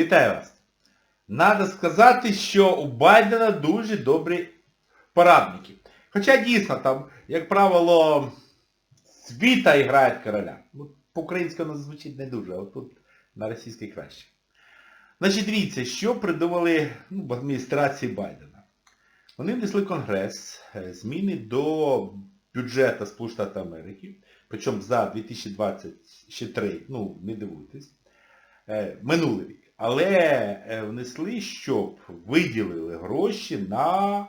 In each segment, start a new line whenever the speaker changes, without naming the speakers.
Вітаю вас. Надо сказати, що у Байдена дуже добрі порадники. Хоча дійсно там, як правило, світа грає короля. Ну, По-українськи воно звучить не дуже, а тут на російській краще. Значить, дивіться, що придумали ну, в адміністрації Байдена. Вони внесли Конгрес, е, зміни до бюджету Сполучених Америки, причому за 2023, ну, не дивуйтесь, е, минулий рік. Але е, внесли, щоб виділили гроші на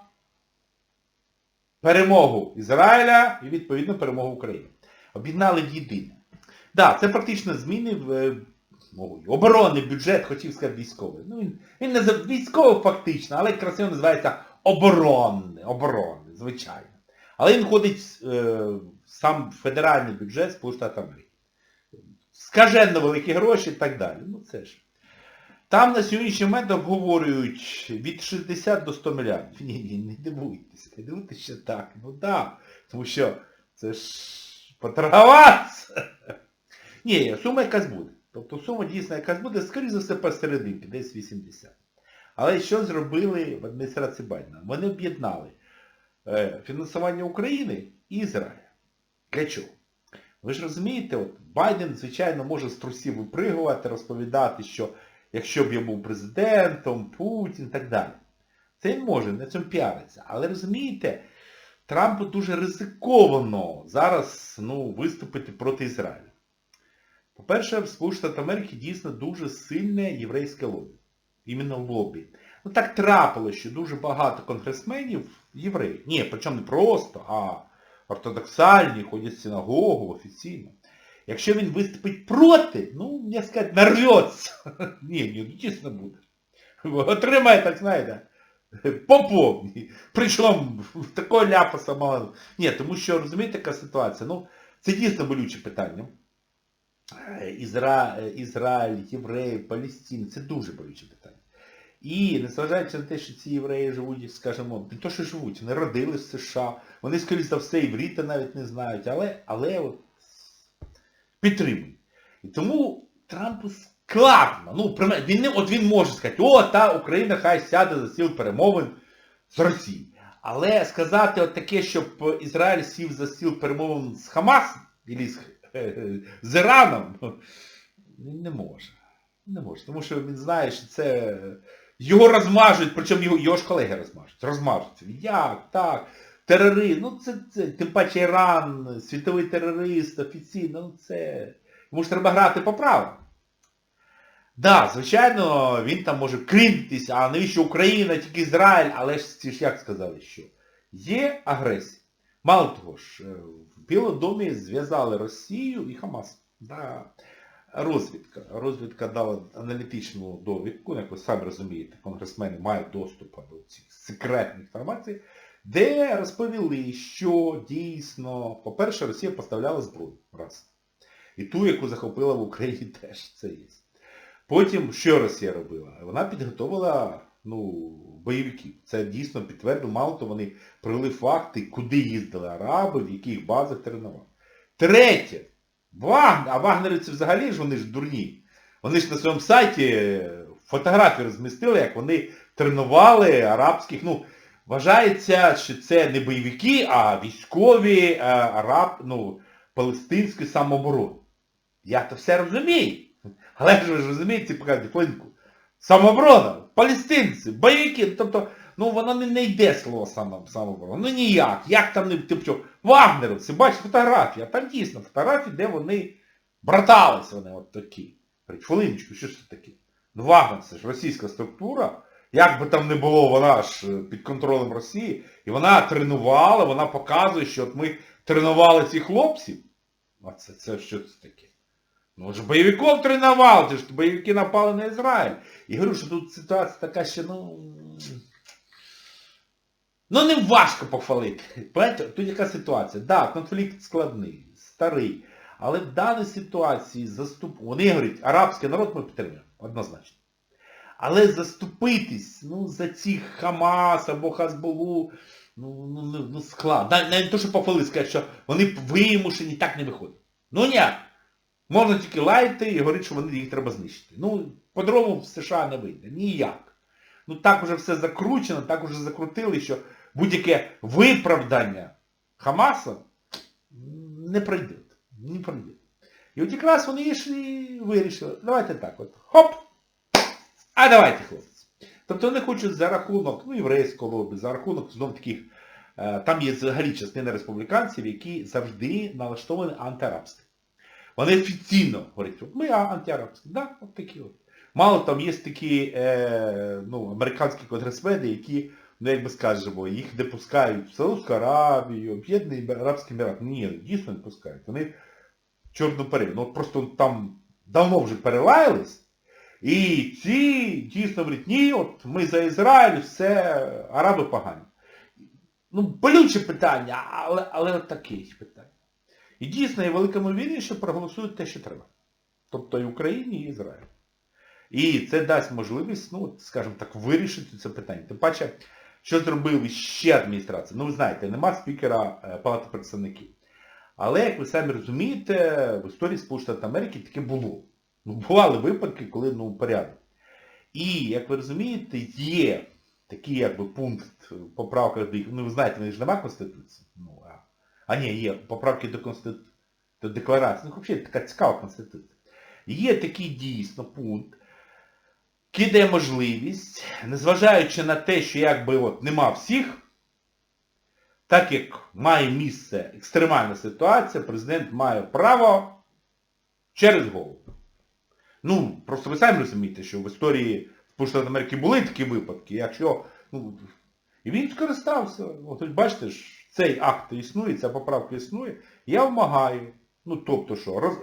перемогу Ізраїля і, відповідно, перемогу України. Об'єднали в єдине. Так, да, це практично зміни в е, ой, оборонний бюджет, хотів сказати військовий. Ну, він, він не військовий фактично, але красиво називається оборонний, оборонний, звичайно. Але він входить е, сам федеральний бюджет Сполучених Штатів Америки. Скаженно великі гроші і так далі. Ну це ж. Там на сьогоднішній момент обговорюють від 60 до 100 мільярдів. Ні, ні, не дивуйтесь, не дивуйтесь, що так. Ну так. Тому що це ж поторгуватися. Ні, сума якась буде. Тобто сума дійсно якась буде, скоріше за все, посерединки, десь 80. Але що зробили в адміністрації Байдена? Вони об'єднали е, фінансування України і Ізраїля. Для чого? Ви ж розумієте, от Байден, звичайно, може з трусів випригувати, розповідати, що якщо б я був президентом, Путін і так далі. Це він може, на цьому піариться. Але розумієте, Трампу дуже ризиковано зараз ну, виступити проти Ізраїля. По-перше, в Сполучених Америки дійсно дуже сильне єврейське лобі. Іменно лобі. Ну так трапилося, що дуже багато конгресменів євреї. Ні, причому не просто, а ортодоксальні, ходять в синагогу офіційно. Якщо він виступить проти, ну, я сказати, нарвется. Ні, ні, дійсно буде. Отримає, так знаєте, по повній. Причому такого ляпаса мало. Ні, тому що, розумієте, яка ситуація? Ну, це дійсно болюче питання. Е, Ізра... е, Ізраїль, євреї, Палестина, це дуже болюче питання. І незважаючи на те, що ці євреї живуть, скажімо, не то, що живуть, вони родили в США, вони, скоріш за все, івріта навіть не знають, але, але от підтримують. І тому Трампу складно. Ну, він, не- от він може сказати, о, та Україна хай сяде за стіл перемовин з Росією. Але сказати от таке, щоб Ізраїль сів за стіл перемовин з Хамасом, або з, з Іраном, не може. Не може. Тому що він знає, що це його розмажуть, причому його, його ж колеги розмажуть. Розмажуть. Як? Так. Терорист. Ну це, це, тим паче Іран, світовий терорист, офіційно, ну це... Йому ж треба грати по правилам. Да, звичайно, він там може крінитись, а навіщо Україна, тільки Ізраїль, але ж як сказали, що є агресія. Мало того ж, е, в Білому домі зв'язали Росію і Хамас. Да. Розвідка. Розвідка дала аналітичну довідку, як ви самі розумієте, конгресмени мають доступ до цих секретних інформацій, де розповіли, що дійсно, по-перше, Росія поставляла зброю. Раз. І ту, яку захопила в Україні теж це є. Потім, що Росія робила? Вона підготовила ну, бойовиків. Це дійсно підтвердило, мало то вони привели факти, куди їздили араби, в яких базах тренували. Третє. Вагнер, а вагнерівці взагалі ж вони ж дурні. Вони ж на своєму сайті е, фотографії розмістили, як вони тренували арабських, ну, вважається, що це не бойовики, а військові е, араб, ну, палестинської самооборони. Я то все розумію. Але ж ви ж розумієте, покажете хвилинку. Самооборона, палестинці, бойовики, тобто, ну воно не, не йде слово само, самооборона. Ну ніяк. Як там не, типу, що, вагнеровці, бачите фотографії, а там дійсно фотографії, де вони братались вони от такі. Хвилиночку, що ж це таке? Ну Вагнер, це ж російська структура, як би там не було, вона ж е, під контролем Росії, і вона тренувала, вона показує, що от ми тренували цих хлопців. А це, це що це таке? Ну ж бойовиків тренували, це ж бойовики напали на Ізраїль. І говорю, що тут ситуація така, що ну... Ну не важко похвалити. Понимаєте, Тут яка ситуація? Так, да, конфлікт складний, старий. Але в даній ситуації заступ... Вони говорять, арабський народ ми підтримуємо, однозначно. Але заступитись ну, за цих Хамас або Хазболу, ну, ну, ну, ну склад. Навіть те, що похвалити, сказати, що вони вимушені, так не виходить. Ну ні. Можна тільки лаяти і говорити, що вони їх треба знищити. Ну, по-другому в США не вийде. Ніяк. Ну так уже все закручено, так уже закрутили, що будь-яке виправдання Хамаса не пройде. Не пройде. І от якраз вони йшли, вирішили, давайте так от, хоп! А давайте, хлопці. Тобто вони хочуть за рахунок, ну, єврейського лобі, за рахунок знов таких, е, там є взагалі частина республіканців, які завжди налаштовані антиарабські. Вони офіційно говорять, що ми а, антиарабські. Да, от такі от. Мало там є такі е, ну, американські конгресмени, які, ну як би скажемо, їх не пускають в Саудську Аравію, Об'єднані Арабські Емірати. Ні, дійсно не пускають. Вони чорну перину. Ну просто там давно вже перелаялись. І ці дійсно говорять, ні, от ми за Ізраїль, все, араби погані. Ну, болюче питання, але, але таке питання. І дійсно є велика ймовірність, що проголосують те, що треба. Тобто і Україні, і Ізраїль. І це дасть можливість, ну, скажімо так, вирішити це питання. Тим паче, що зробили ще адміністрація. Ну, ви знаєте, нема спікера е, Палати представників. Але, як ви самі розумієте, в історії Сполучених Америки таке було. Ну, бували випадки, коли ну, порядок. І, як ви розумієте, є такий якби пункт в їх, ну ви знаєте, вони ж нема Конституції. Ну, а, а ні, є поправки до Конституції, до декларації. Ну, взагалі така цікава Конституція. Є такий дійсно пункт, який дає можливість, незважаючи на те, що якби от нема всіх, так як має місце екстремальна ситуація, президент має право через голову. Ну, просто ви самі розумієте, що в історії Сполучених Америки були такі випадки, якщо... Ну, і він скористався. От бачите ж, цей акт існує, ця поправка існує, я вимагаю. Ну, тобто що, роз...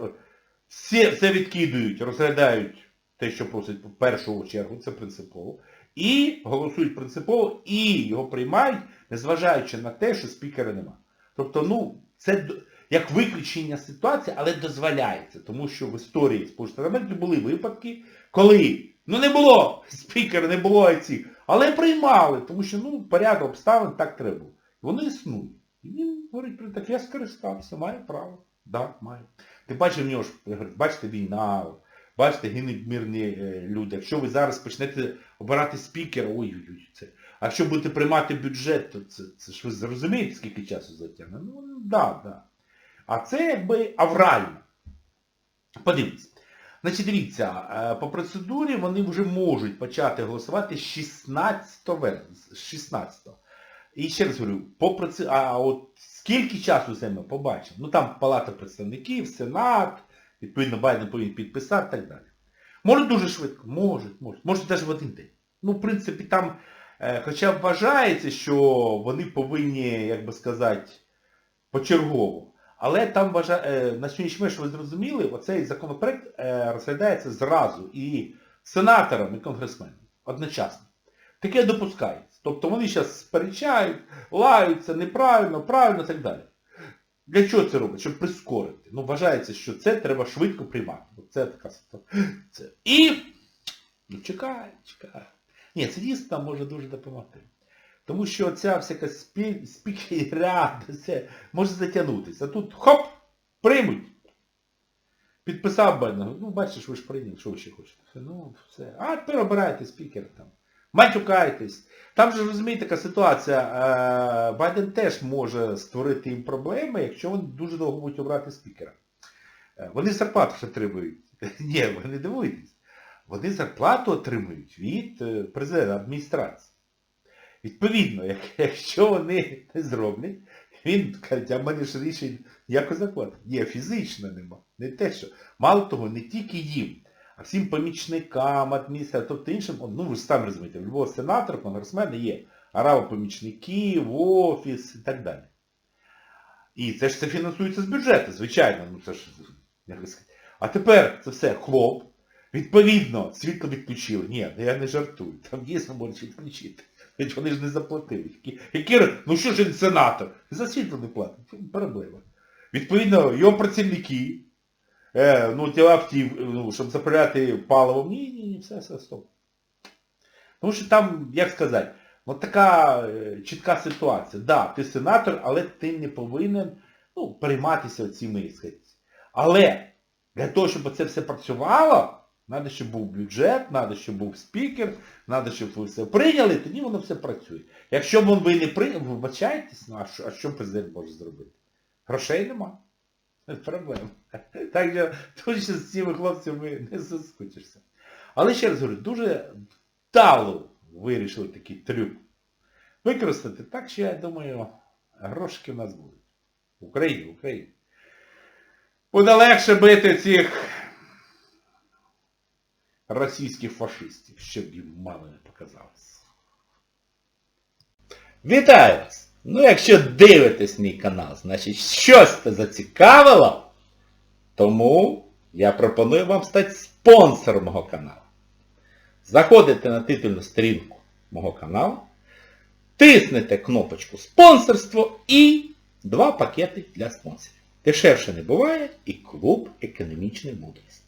все, все відкидують, розглядають те, що просять в першу чергу, це принципово. І голосують принципово, і його приймають, незважаючи на те, що спікера нема. Тобто, ну, це як виключення ситуації, але дозволяється. Тому що в історії Сполучених Америки були випадки, коли ну не було спікера, не було цих, але приймали, тому що ну, порядок обставин так треба. Вони існують. І він говорить так, я скористався, маю право. Да, маю. Ти бачиш, в нього ж, бачите, війна, бачите, гинуть мирні е, люди. Якщо ви зараз почнете обирати спікера, ой-ой-ой, це. А якщо будете приймати бюджет, то це, це ж ви зрозумієте, скільки часу затягне? Ну, да. Да. А це якби аврально. Подивіться. Значить, дивіться, е, по процедурі вони вже можуть почати голосувати 16 вересня. з 16. І ще раз говорю, по проці... а от скільки часу займе, побачимо. Ну там Палата представників, Сенат, відповідно Байден повинен підписати і так далі. Може дуже швидко, може, може, може навіть в один день. Ну, в принципі, там, е, хоча вважається, що вони повинні, як би сказати, почергово. Але там вважає, е, на сьогоднішній момент, що ви зрозуміли, оцей законопроект е, розглядається зразу і сенатором, і конгресменом одночасно. Таке допускається. Тобто вони зараз сперечають, лаються неправильно, правильно і так далі. Для чого це робить? Щоб прискорити. Ну, вважається, що це треба швидко приймати. Це така. Це. І ну, чекає, чекає. Ні, це дійсно може дуже допомогти. Тому що ця всяка спі... спікеря, це може затягнутися. А тут хоп, приймуть. Підписав Байден. Ну, бачиш, ви ж прийняли, що ви ще хочете. Ну, все. А тепер обирайте спікера там. Матюкайтесь. Там же, розумієте, така ситуація. е, Байден теж може створити їм проблеми, якщо вони дуже довго будуть обрати спікера. Е, Вони зарплату отримують. Ні, ви не дивуйтесь. Вони зарплату отримують від е, президента адміністрації. Відповідно, як- якщо вони не зроблять, він каже, а в мене ж рішень ніякого зарплати. Ні, фізично нема. Не те, що. Мало того, не тільки їм, а всім помічникам, адміністраторам, тобто іншим, ну ви ж самі розумієте, в любого сенатора, конгресмена є араво-помічники, офіс і так далі. І це ж це фінансується з бюджету, звичайно. Ну це ж, як сказати. А тепер це все хлоп. Відповідно, світло відключили. Ні, ну, я не жартую. Там дійсно можуть відключити. Ведь вони ж не заплатили. Які, ну що ж він сенатор? За світло не платить. Проблема. Відповідно, його працівники, е, ну, ті автів, ну, щоб заправляти паливом, ні, ні, ні, все, все, стоп. Тому що там, як сказати, от така е, чітка ситуація. Да, ти сенатор, але ти не повинен ну, перейматися цими. Але для того, щоб це все працювало, Надо, щоб був бюджет, надо, щоб був спікер, надо, щоб ви все прийняли, тоді воно все працює. Якщо б ви не прийняли, вибачайтесь, ну а що, президент може зробити? Грошей нема. Проблема. Так що точно з цими хлопцями не заскучишся. Але ще раз говорю, дуже вдало вирішили такий трюк використати, так що я думаю, грошики в нас будуть. В Україні, Україні. Буде легше бити цих російських фашистів, щоб їм мало не показалось. Вітаю вас! Ну, якщо дивитесь мій канал, значить щось це зацікавило, тому я пропоную вам стати спонсором мого каналу. Заходите на титульну сторінку мого каналу, тиснете кнопочку спонсорство і два пакети для спонсорів. Дешевше не буває і клуб економічної мудрості.